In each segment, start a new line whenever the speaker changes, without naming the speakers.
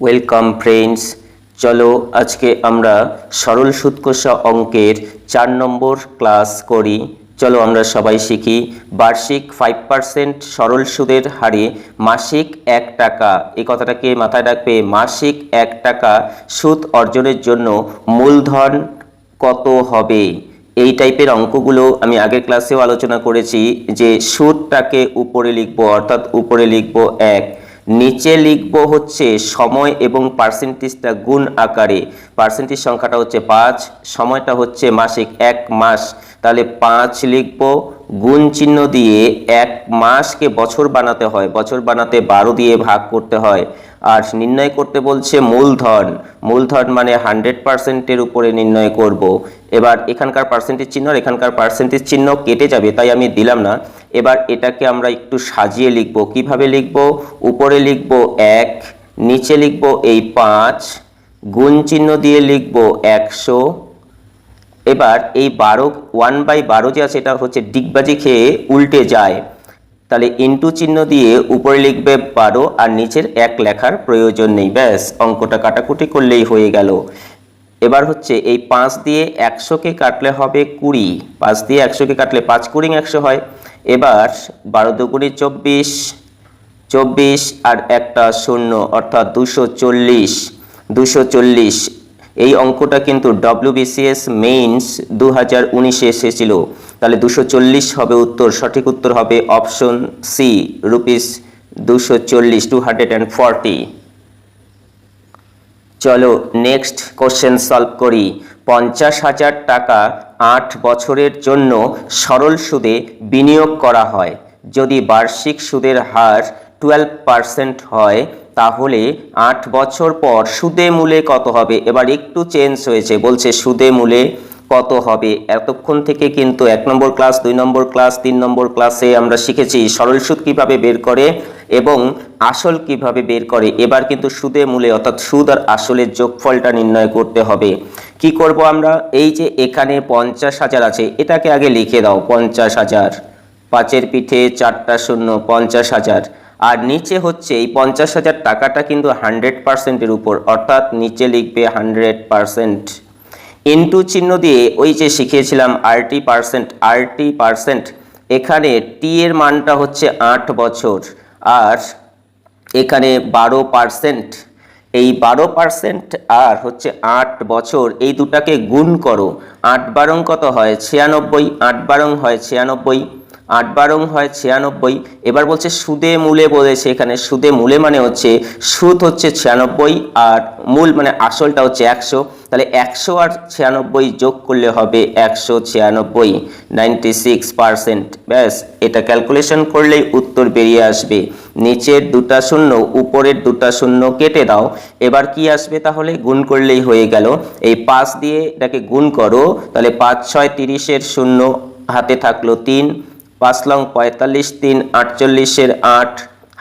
Welcome friends চলো আজকে আমরা সরল সুদ কষা অঙ্কের চার নম্বর ক্লাস করি। চলো আমরা সবাই শিখি। বার্ষিক ফাইভ পার্সেন্ট সরল সুদের হারে মাসিক এক টাকা। এই কথাটাকে মাথায় রাখবে, মাসিক এক টাকা সুদ অর্জনের জন্য মূলধন কত হবে? এই টাইপের অঙ্কগুলো আমি আগের ক্লাসেও আলোচনা করেছি যে সুদটাকে উপরে লিখব, অর্থাৎ উপরে লিখব এক। নিচে লিখব হচ্ছে সময় এবং পার্সেন্টেজটা গুণ আকারে। পার্সেন্টেজ সংখ্যাটা হচ্ছে পাঁচ, সময়টা হচ্ছে মাসিক এক মাস। তাহলে পাঁচ লিখব, গুণ চিহ্ন দিয়ে এক মাসকে বছর বানাতে হয়। বছর বানাতে বারো দিয়ে ভাগ করতে হয়। আর নির্ণয় করতে বলছে মূলধন। মূলধন মানে হান্ড্রেড পার্সেন্টের উপরে নির্ণয় করব। এবার এখানকার পার্সেন্টেজ চিহ্ন এখানকার পার্সেন্টেজ চিহ্ন কেটে যাবে, তাই আমি দিলাম না। এবার এটাকে আমরা একটু সাজিয়ে লিখব। কীভাবে লিখব? উপরে লিখব এক, নিচে লিখব এই পাঁচ, গুণ চিহ্ন দিয়ে লিখব একশো। এবার এই বারো ওয়ান বাই বারো যে আছে, এটা হচ্ছে ডিগবাজি খেয়ে উল্টে যায়। তাহলে ইন্টু চিহ্ন দিয়ে উপরে লিখবে বারো আর নিচের এক লেখার প্রয়োজন নেই। ব্যাস, অঙ্কটা কাটাকুটি করলেই হয়ে গেল। এবার হচ্ছে এই পাঁচ দিয়ে একশোকে কাটলে হবে কুড়ি। পাঁচ দিয়ে একশোকে কাটলে পাঁচ, কুড়ি একশো হয়। এবার বারো দুগুণি চব্বিশ চব্বিশ আর একটা শূন্য, অর্থাৎ দুশো চল্লিশ দুশো চল্লিশ। এই অঙ্কটা কিন্তু ডব্লিউবিসিএস মেইনস দু হাজার উনিশে এসেছিল। তাহলে দুশো চল্লিশ হবে উত্তর, সঠিক উত্তর হবে অপশন সি রুপিস দুশো চল্লিশ টু হান্ড্রেড অ্যান্ড ফর্টি চলো নেক্সট কোশ্চেন সলভ করি। পঞ্চাশ হাজার টাকা আট বছরের জন্য সরল সুদে বিনিয়োগ করা হয়। যদি বার্ষিক সুদের হার টুয়েলভ পার্সেন্ট হয়, তাহলে আট বছর পর সুদে মূলে কত হবে? এবার একটু চেঞ্জ হয়েছে, বলছে সুদে মূলে কত হবে। এতক্ষণ থেকে কিন্তু এক নম্বর ক্লাস, দুই নম্বর ক্লাস, তিন নম্বর ক্লাসে আমরা শিখেছি সরল সুদ কীভাবে বের করে এবং আসল কীভাবে বের করে। এবার কিন্তু সুদে মূলে, অর্থাৎ সুদ আর আসলের যোগফলটা নির্ণয় করতে হবে। কি করব আমরা? এই যে এখানে পঞ্চাশ হাজার আছে, এটাকে আগে লিখে দাও, পঞ্চাশ হাজার। পাঁচের পিঠে চারটা শূন্য, পঞ্চাশ হাজার। আর নিচে হচ্ছে এই পঞ্চাশ হাজার টাকাটা কিন্তু হান্ড্রেড পার্সেন্টের উপর, অর্থাৎ নিচে লিখবে হান্ড্রেড পার্সেন্ট ইনটু চিহ্ন দিয়ে ওই যে শিখিয়েছিলাম আরটি পার্সেন্ট আরটি পার্সেন্ট, এখানে টি এর মানটা হচ্ছে আট বছর। আর এখানে বারো পার্সেন্ট, এই বারো পার্সেন্ট আর হচ্ছে আট বছর, এই দুটাকে গুণ করো। আট বারং কত হয়? ছিয়ানব্বই। আট বারং হয় ছিয়ানব্বই। আট বারং হয় ছিয়ানব্বই। এবার বলছে সুদে মূলে বলেছে এখানে, সুদে মূলে মানে হচ্ছে সুদ হচ্ছে ছিয়ানব্বই আর মূল মানে আসলটা হচ্ছে একশো। তাহলে একশো আর ছিয়ানব্বই যোগ করলে হবে একশো ছিয়ানব্বই নাইনটি সিক্স পারসেন্ট ব্যাস, এটা ক্যালকুলেশন করলেই উত্তর বেরিয়ে আসবে। নিচের দুটা শূন্য, উপরের দুটা শূন্য কেটে দাও। এবার কি আসবে তাহলে? গুণ করলেই হয়ে গেল। এই পাঁচ দিয়ে এটাকে গুণ করো। তাহলে পাঁচ, ছয়, তিরিশের শূন্য হাতে থাকল তিন, পাঁচ লং পঁয়তাল্লিশ, তিন, আটচল্লিশের আট,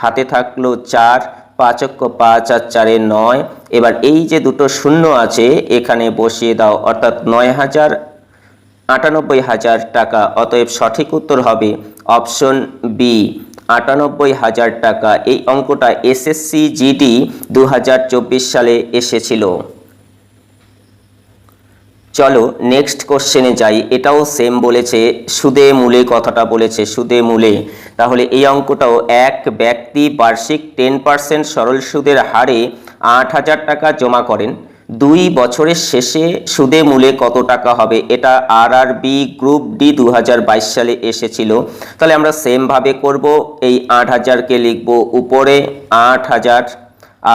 হাতে থাকল চার পাঁচক্য পাঁচ আর চারে নয়। এবার এই যে দুটো শূন্য আছে, এখানে বসিয়ে দাও, অর্থাৎ নয় হাজার আটানব্বই হাজার টাকা। অতএব সঠিক উত্তর হবে অপশন বি, আটানব্বই হাজার টাকা। এই অঙ্কটা এসএসসি জিডি দু হাজার চব্বিশ সালে এসেছিল। চলো নেক্সট কোশ্চেনে যাই। এটাও সেম বলেছে, সুদে মূলে কথাটা বলেছে, সুদে মূলে। তাহলে এই অঙ্কটাও এক ব্যক্তি বার্ষিক টেন পার্সেন্ট সরল সুদের হারে আট হাজার টাকা জমা করেন। দুই বছরের শেষে সুদে মূলে কত টাকা হবে? এটা আর গ্রুপ ডি দু হাজার বাইশ সালে এসেছিল। তাহলে আমরা সেমভাবে করব, এই আট হাজারকে লিখব উপরে আট হাজার,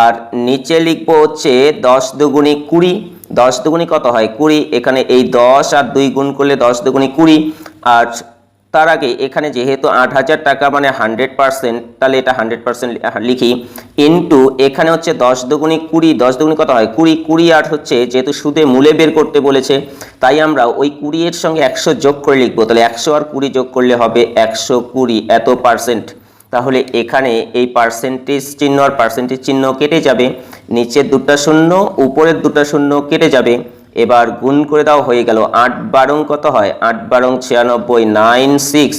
আর নিচে লিখব হচ্ছে দশ দুগুণি কুড়ি। দশ দুগুণি কত হয় কুড়ি? এখানে এই দশ আর দুই গুণ করলে দশ দুগুণি কুড়ি। আর তার আগে এখানে যেহেতু আট হাজার টাকা মানে হান্ড্রেড পার্সেন্ট তাহলে এটা হান্ড্রেড পার্সেন্ট লিখি। ইন্টু এখানে হচ্ছে দশ দুগুণি কুড়ি, দশ দুগুণি কত হয়? কুড়ি। কুড়ি আর হচ্ছে যেহেতু সুদে মূলে বের করতে বলেছে, তাই আমরা ওই কুড়ি এর সঙ্গে একশো যোগ করে লিখব। তাহলে একশো আর কুড়ি যোগ করলে হবে একশো কুড়ি, এত পার্সেন্ট তাহলে এখানে এই পার্সেন্টেজ চিহ্ন আর পার্সেন্টেজ চিহ্ন কেটে যাবে। নিচের দুটা শূন্য, উপরের দুটা শূন্য কেটে যাবে। এবার গুণ করে দাও, হয়ে গেল আট বারং কত হয়? আট বারং ছিয়ানব্বই নাইন সিক্স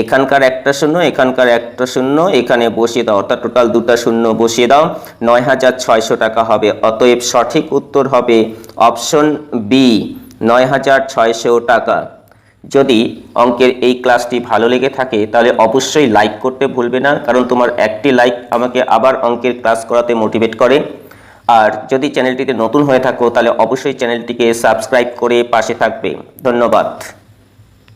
এখানকার একটা শূন্য, এখানকার একটা শূন্য, এখানে বসিয়ে দাও। অর্থাৎ টোটাল দুটা শূন্য বসিয়ে দাও। নয় হাজার ছয়শো টাকা হবে। অতএব সঠিক উত্তর হবে অপশন বি, নয় হাজার ছয়শো টাকা। যদি অঙ্কের এই ক্লাসটি ভালো লেগে থাকে, তাহলে অবশ্যই লাইক করতে ভুলবে না, কারণ তোমার একটি লাইক আমাকে আবার অঙ্কের ক্লাস করাতে মোটিভেট করে। আর যদি চ্যানেলটিতে নতুন হয়ে থাকো তাহলে অবশ্যই চ্যানেলটিকে সাবস্ক্রাইব করে পাশে থাকবে। ধন্যবাদ।